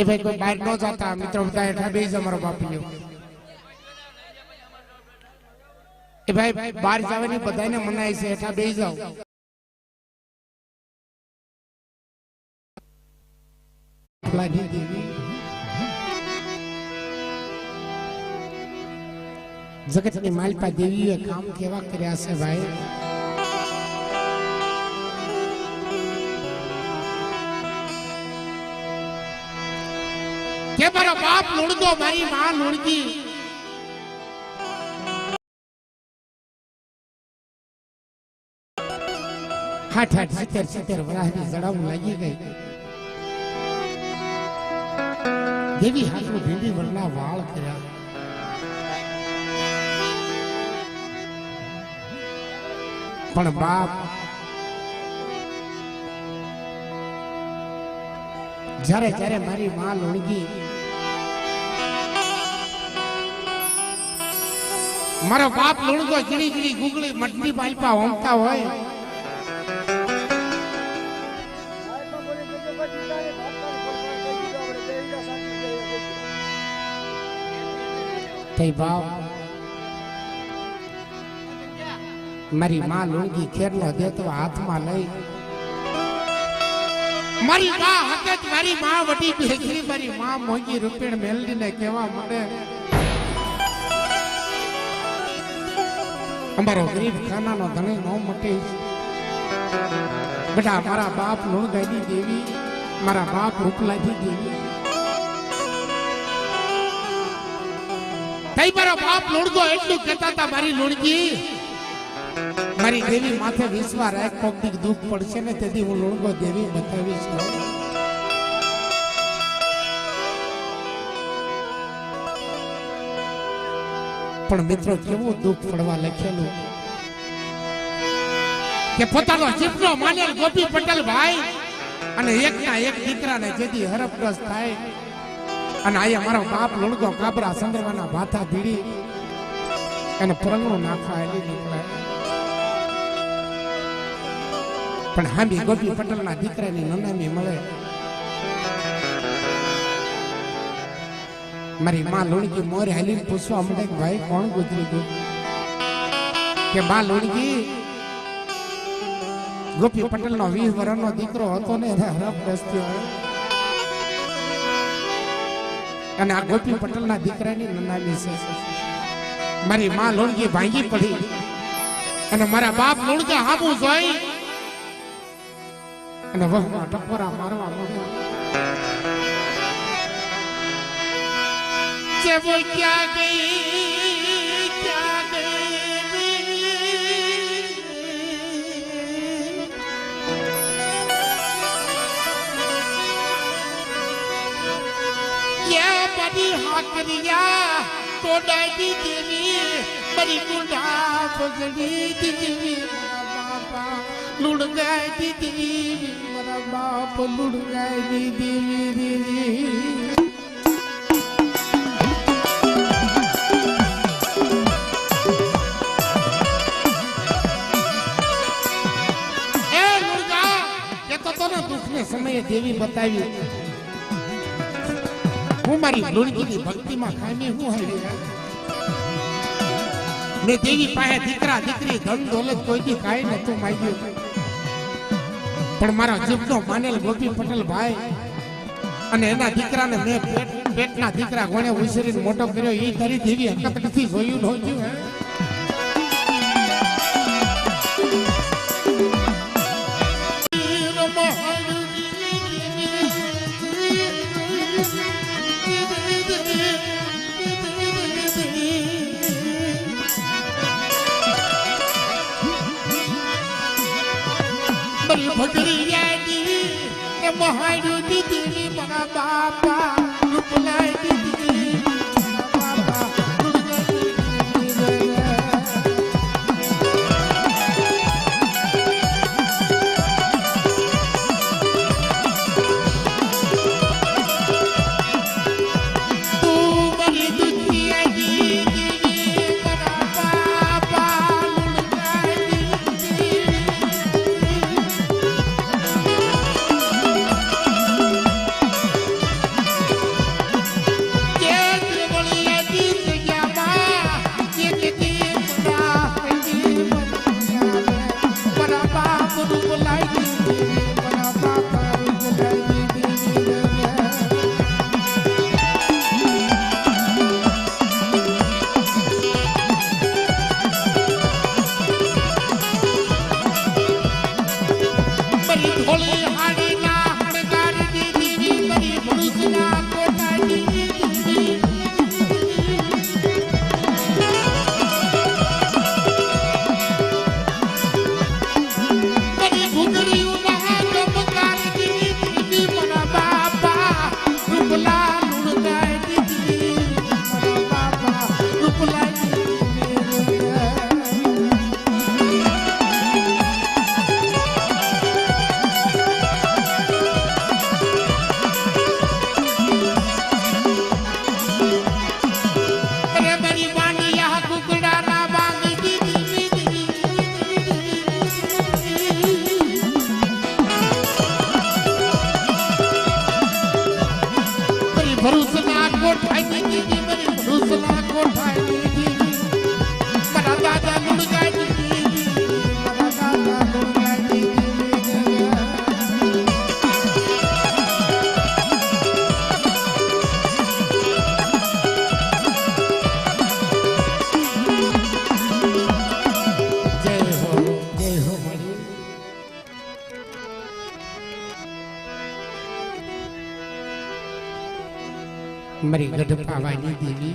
એ ભાઈ કોઈ બહાર ન જતા, મિત્રો બધા હેઠા બે જાઓ, મારો બાપ એ ભાઈ, બહાર જવાની બધાને મનાય છે હેઠા બે જાઓ. જગતની માલપા દેવીએ કામ કેવા કર્યા છે ભાઈ કે મારો બાપ લુણતો મારી માં લુણતી હાઠ હાઠ સિત્તેર સિત્તેર વરાહની જડાવું લાગી ગઈ. દેવી હાથમાં ભીંડી વરના વાળ કર્યા. પણ બાપ જ્યારે જ્યારે મારી માં લુણગી મારો બાપ લુણગો જીડી જીડી ગુગળી મટલી પાઇપા હોમતા હોય. મારી માં લુણગી ખેરનો દેતો હાથમાં લઈ. મારી માં હકત મારી માં વટી ભેગી મારી માં મોંઘી રૂપિણ મેલડીને કેવા મળે અમારો ગરીબ ખાનાનો ધણી નો મટી. બેટા મારા બાપ લુણગાઈ દેવી મારા બાપ રૂપલાજી દેવી. તઈ મારો બાપ લુણગો એટલું કહેતા હતા મારી લોણગી મારી દેવી માથે વિશ્વા રાખ કોક દુઃખ પડશે ને તેથી હું લુણગો દેવી બતાવીશ. પણ મિત્રો કેવું દુઃખ પડવા લખેલું કે પોતાનો જીપનો માનેલ ગોપી પટેલ ભાઈ અને એકના એક દીકરાને જેથી હરફગ્રસ્ત થાય. અને આયા મારો બાપ લુણગો કાબરા સંદર્ભના ભાથા ભીડી અને પરંગણું નાખવા એલી નીકળે. પણ હામી ગોપી પટેલના દીકરાની નનામી મળે. મારી માં લુણકી મોર હાલીને પૂછવા મળે ભાઈ, કોણ ગુજરી ગયું? કે માં લુણકી ગોપી પટેલનો વીસ વર્ષનો દીકરો હતો ને, એને થયો. અને આ ગોપી પટેલના દીકરાની નનામી છે. મારી માં લુણકી ભાંગી પડી. અને મારા બાપ લુણકે હાબુ જોઈ. અને વહમાં ટપોરા મારવા માંડ્યા. કે वो क्या गई क्या गई ये बड़ी हाकरिया तो डाली देवी बड़ी गुंडा पगड़ी देवी मेरा बापा लुड़ गए देवी मेरा बाप लुड़ गए देवी देवी બતાવી. હું મારી લુણકીની ભક્તિમાં ખામી હું આવી ને દેવી પાસે દીકરા દીકરી ધન દોલત કોઈથી કાંઈ નતું માગ્યું. પણ મારા જીભનો માનેલ ગોપી પટેલ ભાઈ અને એના દીકરાને મેં પેટના દીકરા ગોણે ઉછેરીને મોટો કર્યો એ તારી દેવી હકત નથી, જોયું નહોતું. દીદી મારા બાપા રૂપલાય દીદી ભરૂચના કોઠાઈ. મેરી ભરૂચના કોઠાઈ. મારી ગઢપાવાની દેવી